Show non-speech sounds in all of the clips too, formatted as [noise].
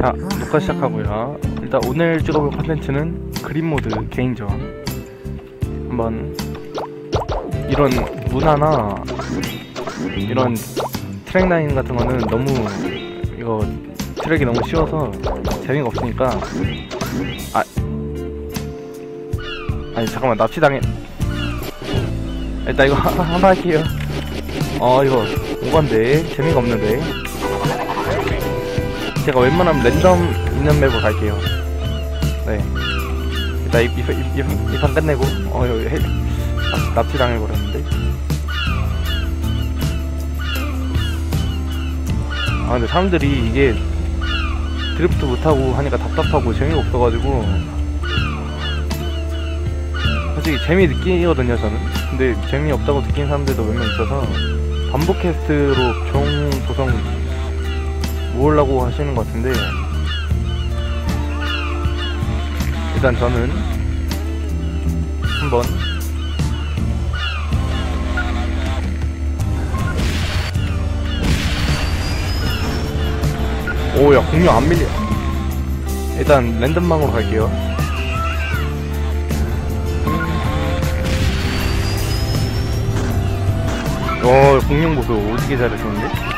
자, 녹화 시작하고요. 일단 오늘 찍어볼 컨텐츠는 그림 모드 개인전. 한번 이런 문화나 이런 트랙 라인 같은 거는 너무 이거 트랙이 너무 쉬워서 재미가 없으니까. 아. 아니 잠깐만 납치당해. 일단 이거 [laughs] 하- 하나 할게요. 어 이거 오건데? 재미가 없는데 제가 웬만하면 랜덤 있는 맵으로 갈게요. 네. 일단 이판 끝내고 어 여기 해, 납- 납치당해버렸는데. 아 근데 사람들이 이게 드리프트 못하고 하니까 답답하고 재미가 없어가지고. 솔직히 재미 느끼거든요 저는. 근데 재미없다고 느끼는 사람들도 몇 명 있어서 반복 캐스트로 종 구성 모으려고 하시는 것 같은데. 일단 저는 한번 오야 공룡 안 밀려. 일단 랜덤망으로 갈게요. 어 공룡 보소. 오지게 잘하시는데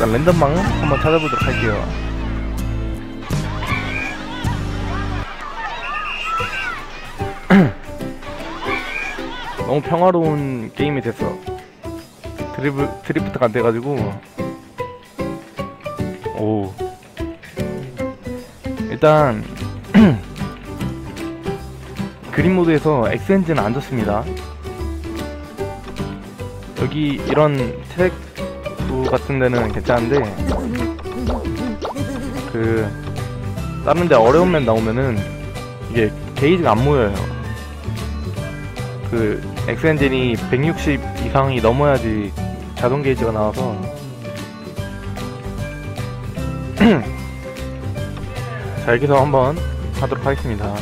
일단 랜덤망 한번 찾아보도록 할게요. [clears throat] 너무 평화로운 게임이 됐어 드리블, 드리프트가 안 돼가지고. 오. 일단 [clears throat] 그림 모드에서 엑스엔진은 안 좋습니다. 여기 이런 트랙 같은 데는 괜찮은데 그 다른 데 어려운 맵 나오면은 이게 게이지가 안 모여요. 그 엑스엔진이 160 이상이 넘어야지 자동 게이지가 나와서 [clears throat] 자 여기서 한번 하도록 하겠습니다.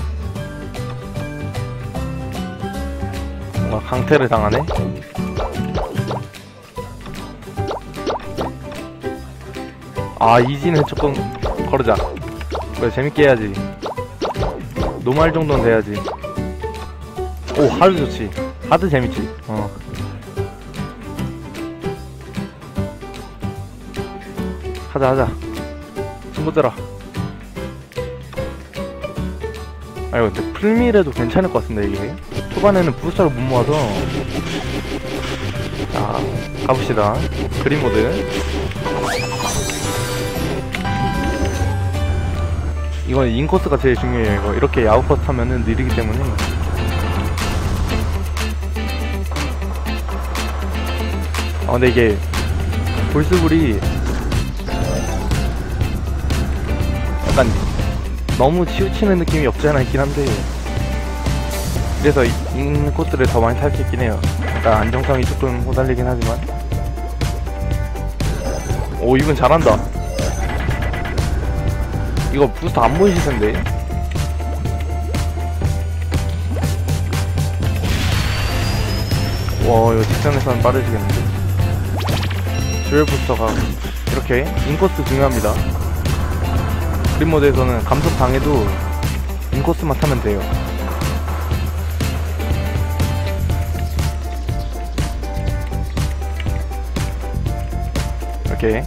뭔가 강퇴를 당하네 아 이지는 조금 걸으자. 그래 재밌게 해야지. 노말 정도는 돼야지. 오 하드 좋지. 하드 재밌지. 어. 하자 하자. 친구들아 아이고 근데 풀미래도 괜찮을 것 같은데 이게? 초반에는 부스터를 못 모아서. 자 가봅시다. 그림 모드 이건 인코스가 제일 중요해요. 이거 이렇게 야우코스 하면은 느리기 때문에. 아 근데 이게 볼스불이 약간 너무 치우치는 느낌이 없지 않아 있긴 한데. 그래서 이- 인코스를 더 많이 탈 수 있긴 해요. 약간 안정성이 조금 호달리긴 하지만. 오 이분 잘한다 이거 부스터 안 보이실 텐데. 와 이거 직전에서는 빠르시겠는데. 듀얼 부스터가 이렇게 인코스 중요합니다. 그림 모드에서는 감속 당해도 인코스만 타면 돼요. 이렇게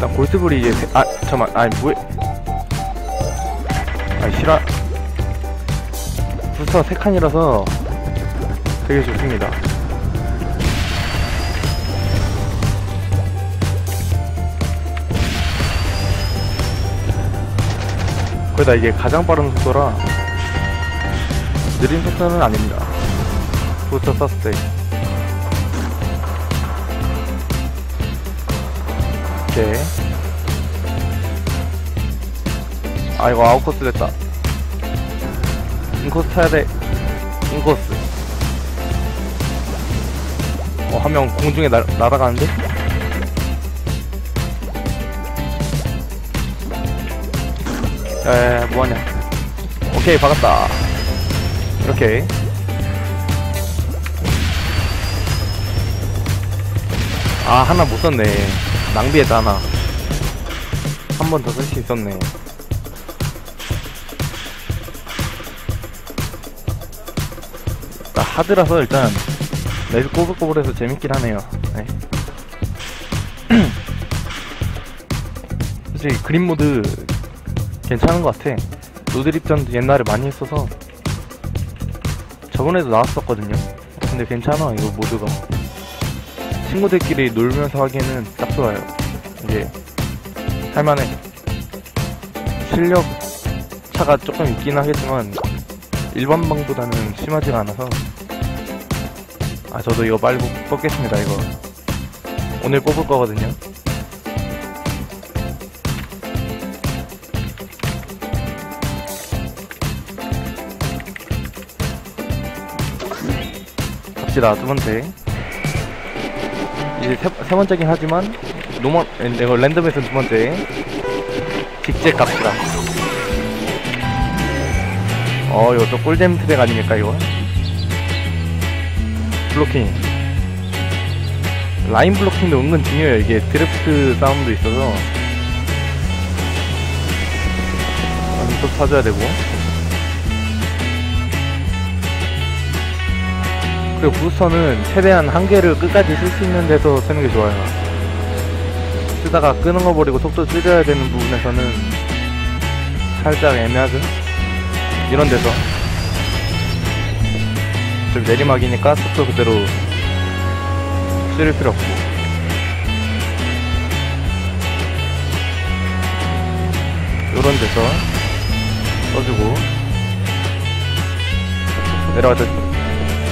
일단 골스불이 이제 세, 아 잠깐만. 아니 뭐해? 아 싫어 부스터 3칸이라서 되게 좋습니다. 거기다 이게 가장 빠른 속도라 느린 속도는 아닙니다. 부스터 썼을 때 오케이 아 이거 아웃코스 됐다. 인코스 타야 돼. 인코스. 어 한 명 공중에 날, 날아가는데? 야야야 뭐하냐. 오케이 박았다. 이렇게. 아 하나 못 썼네 낭비했다 하나. 한 번 더 쓸 수 있었네. 나 하드라서 일단 레드 꼬불꼬불해서 재밌긴 하네요. 네. [clears throat] 솔직히 그림 모드 괜찮은 것 같아. 로드립전도 옛날에 많이 했어서 저번에도 나왔었거든요. 근데 괜찮아 이거 모드가 친구들끼리 놀면서 하기에는 딱 좋아요. 이게 할만해. 실력 차가 조금 있긴 하겠지만 일반 방보다는 심하지가 않아서. 아 저도 이거 빨리 뽑- 뽑겠습니다 이거. 오늘 뽑을 거거든요. 갑시다 두 번째 이제 세, 세 번째긴 하지만 노멀 이거 랜덤에서 두 번째. 직접 갑시다. 어 이거 또 꿀잼 트랙 아닙니까 이거? 블로킹. 라인 블로킹도 은근 중요해요. 이게 드래프트 싸움도 있어서. 또 사줘야 되고 그리고 부스터는 최대한 한 개를 끝까지 쓸 수 있는 데서 쓰는 게 좋아요. 쓰다가 끄는 거 버리고 속도 줄여야 되는 부분에서는 살짝 애매하죠? 이런 데서. 좀 내리막이니까 속도 그대로 줄일 필요 없고. 요런 데서 써주고. 내려갈 때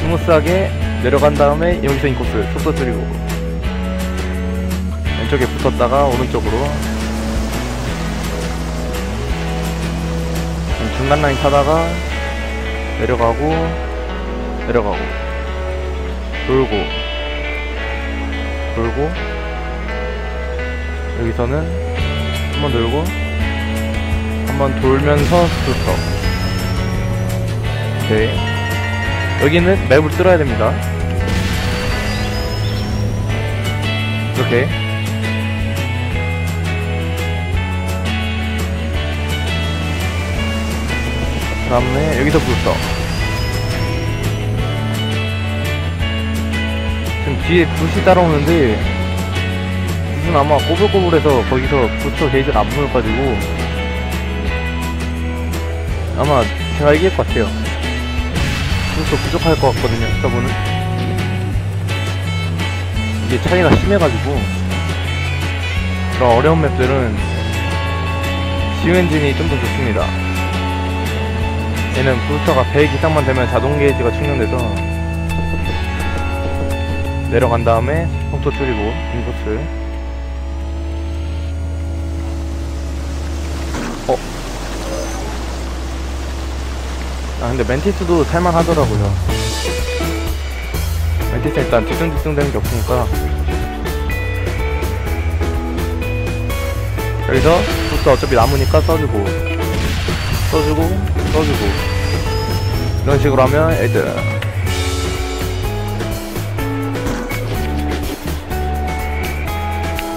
스무스하게 내려간 다음에 여기서 인코스 속도 줄이고 왼쪽에 붙었다가 오른쪽으로 중간 라인 타다가 내려가고 내려가고 돌고 돌고 여기서는 한 번 돌고 한 번 돌면서 스톱. 오케이 여기는 맵을 뚫어야 됩니다. 이렇게. 그 다음에 여기서 부스터 지금 뒤에 붓이 따라오는데 붓은 아마 꼬불꼬불해서 거기서 부스터 게이지가 안 보여가지고. 아마 제가 이길 것 같아요 부스터 부족할 것 같거든요 스타보는 이게 차이가 심해가지고. 그런 어려운 맵들은 지우 엔진이 좀 더 좋습니다. 얘는 부스터가 100 이상만 되면 자동 게이지가 충전돼서 내려간 다음에 속도 줄이고 인코스 아 근데 멘티스도 살만하더라고요. 멘티스 일단 뒤뚱뒤뚱 되는 게 없으니까. 여기서 부스터 어차피 남으니까 써주고 써주고 써주고. 이런 식으로 하면 애들.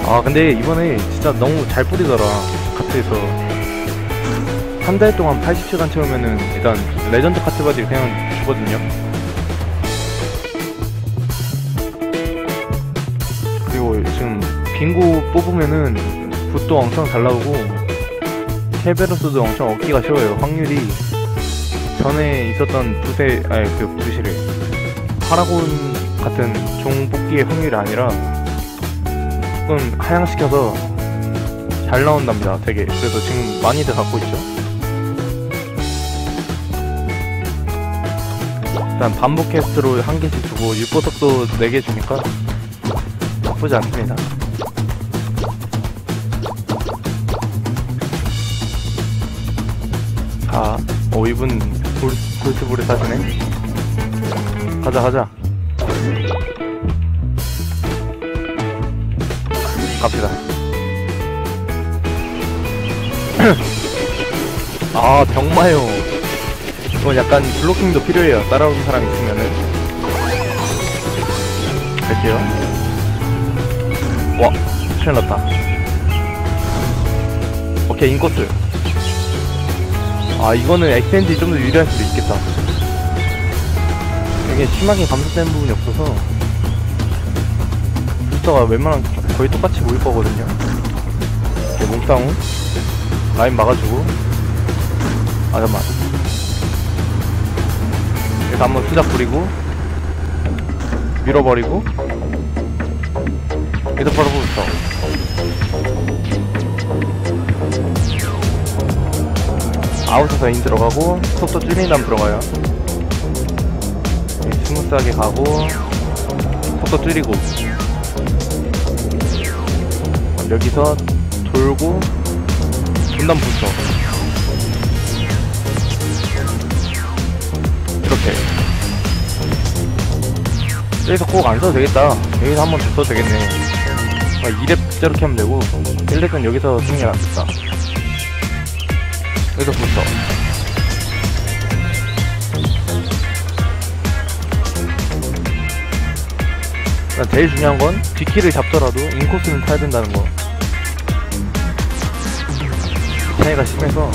아 근데 이번에 진짜 너무 잘 뿌리더라 카트에서 한 달 동안 80시간 채우면은 일단 레전드 카트 바지 그냥 주거든요. 그리고 지금 빙고 뽑으면은 붓도 엄청 잘 나오고 켈베로스도 엄청 얻기가 쉬워요. 확률이 전에 있었던 붓의 아니 그 붓이래 파라곤 같은 종 뽑기의 확률이 아니라 조금 하향시켜서 잘 나온답니다. 되게. 그래서 지금 많이들 갖고 있죠 일단 반복 캐스트로 한 개씩 주고 육보석도 4개 주니까 나쁘지 않습니다. 자, 오 이분 골, 골스볼에 사시네. 가자 가자. 갑시다. [clears throat] 아 병마요 이건 약간 블로킹도 필요해요 따라오는 사람 있으면은 갈게요 와, 큰일 났다. 오케이, 인코스. 아, 이거는 엑센지 좀 더 유리할 수도 있겠다. 이게 심하게 감소된 부분이 없어서, 부스터가 웬만하면 거의 똑같이 모일 거거든요. 이렇게 몸싸움. 라인 막아주고. 아, 잠깐만. 여기서 한번 수작 부리고, 밀어버리고, 여기서 바로 부스터. 아웃에서 인 들어가고 속도 줄이는 다음 들어가요. 이렇게 스무스하게 가고 속도 줄이고. 여기서 돌고 분단 부서 이렇게 여기서 꼭 안 써도 되겠다. 여기서 한번더 써도 되겠네. 아, 2렙 저렇게 하면 되고. 1렙은 여기서 쓰는 게 낫겠다. 여기서 부터 일단 제일 중요한 건 뒷키를 잡더라도 인코스는 타야 된다는 거. 차이가 심해서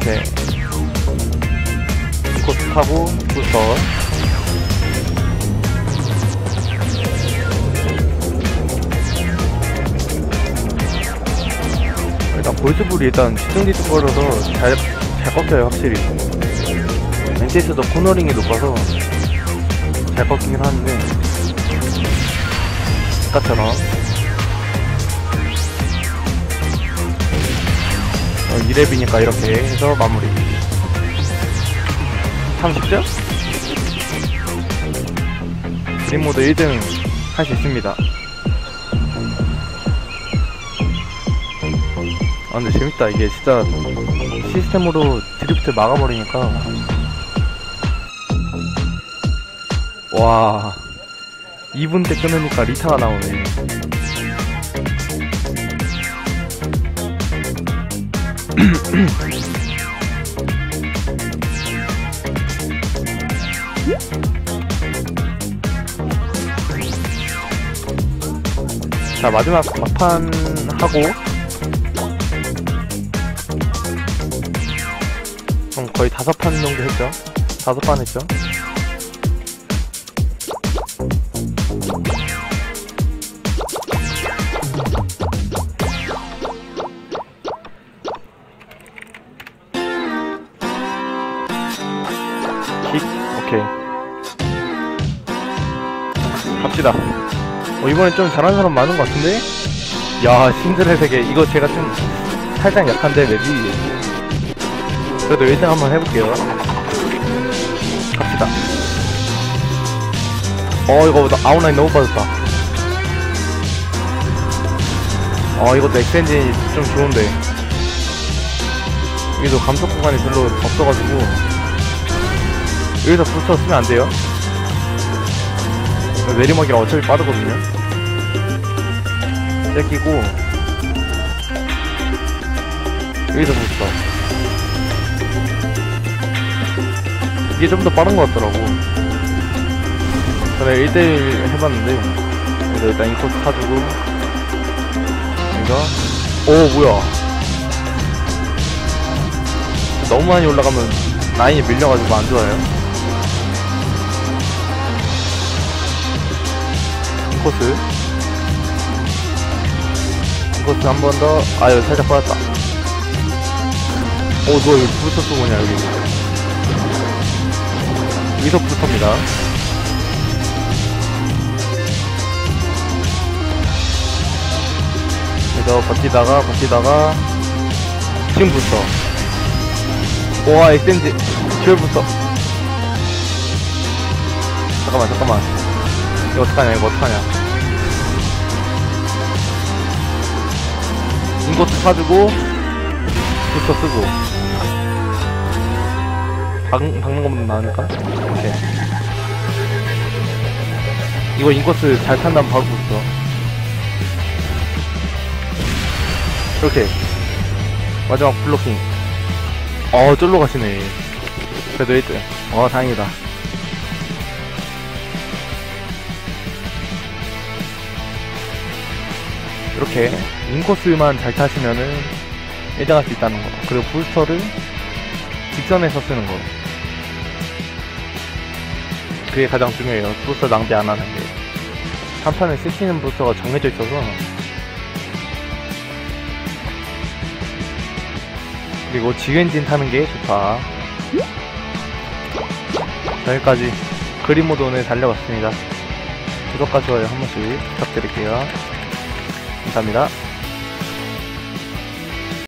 오케이 인코스 타고 부스터 일단 볼스불이 일단 시승기 뚜껑이라서 잘, 잘 꺾여요 확실히. 멘티스도 코너링이 높아서 잘 꺾이긴 하는데 아까처럼 어, 2렙이니까 이렇게 해서 마무리. 참 쉽죠? 드림모드 1등 할 수 있습니다. 아 근데 재밌다. 이게 진짜 시스템으로 드리프트 막아버리니까. 와. 2분 때 끊으니까 리타가 나오네 자 마지막 막판 하고 그럼 거의 다섯 판 정도 했죠? 다섯 판 했죠? 어, 이번엔 좀 잘하는 사람 많은 것 같은데? 야, 신들의 세계. 이거 제가 좀 살짝 약한데, 맵이. 그래도 1등 한번 해볼게요. 갑시다. 어, 이거 나- 아웃라인 너무 빠졌다. 어, 이것도 엑스엔진이 좀 좋은데. 여기도 감속 구간이 별로 없어가지고. 여기서 부스터 쓰면 안 돼요. 내리막이라 어차피 빠르거든요. 뺏기고. 여기서 부스터. 이게 좀 더 빠른 것 같더라고. 전에 1대1 해봤는데, 그래서 일단 인코스 타주고, 여기서, 오, 뭐야. 너무 많이 올라가면 라인이 밀려가지고 안 좋아요. 인코스. 인코스 한 번 더, 아, 여기 살짝 빠졌다. 오, 너 여기 부스터 쏘고 냐 여기. 여기서 부스터입니다. 그래서 버티다가 버티다가 지금 부스터 와 엑센지 듀얼 부스터 잠깐만 잠깐만 이거 어떡하냐 이거 어떡하냐. 인코스 사주고 부스터 쓰고. 박, 박는 것보다 나으니까? 오케이. 이거 인코스 잘 탄 다음 바로 부스터. 이렇게. 마지막 블로킹. 어 쫄로 가시네. 그래도 1등. 어 다행이다 이렇게 인코스만 잘 타시면은 1등 할 수 있다는 거. 그리고 부스터를 직선에서 쓰는 거. 그게 가장 중요해요. 부스터 낭비 안 하는 게. 한 판에 쓰시는 부스터가 정해져 있어서. 그리고 지엔진 타는 게 좋다. 자, 여기까지 그림 모드 오늘 달려봤습니다. 구독과 좋아요 한 번씩 부탁드릴게요 감사합니다